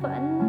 烦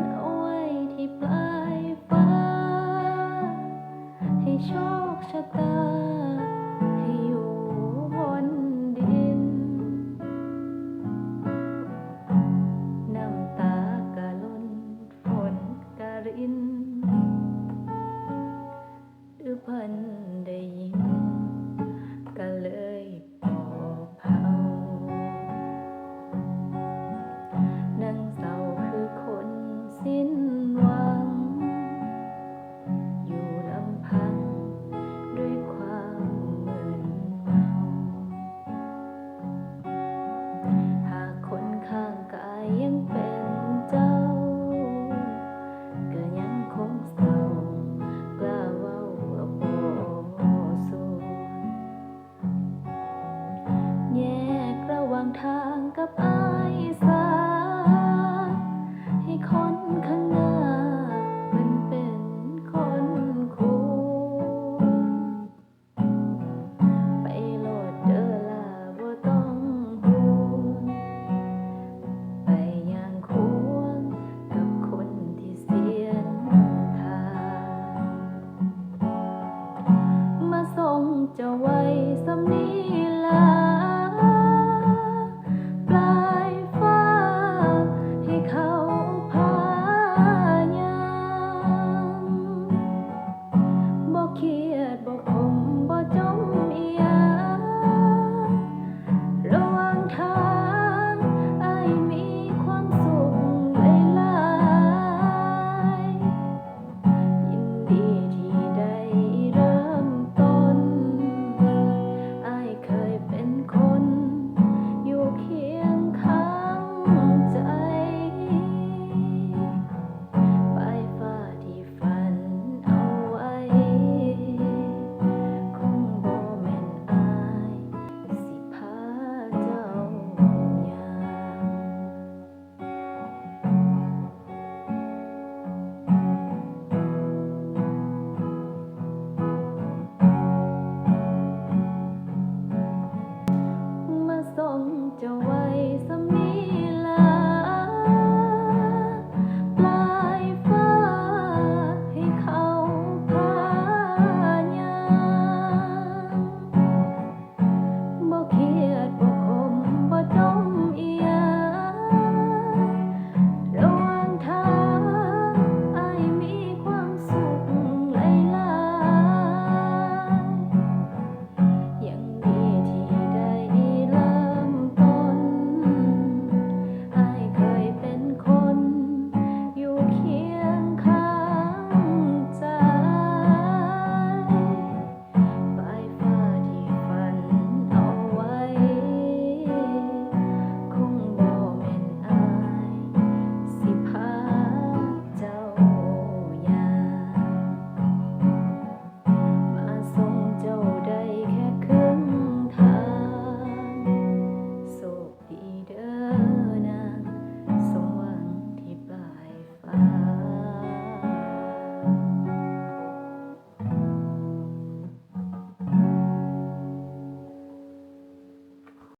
างกับอายสาให้คนข้างหน้ามันเป็นคนคุมไปโหลดเจอลาะบ่ต้องห่ไปอย่างควงกับคนที่เสียนทางมาส่งจะไว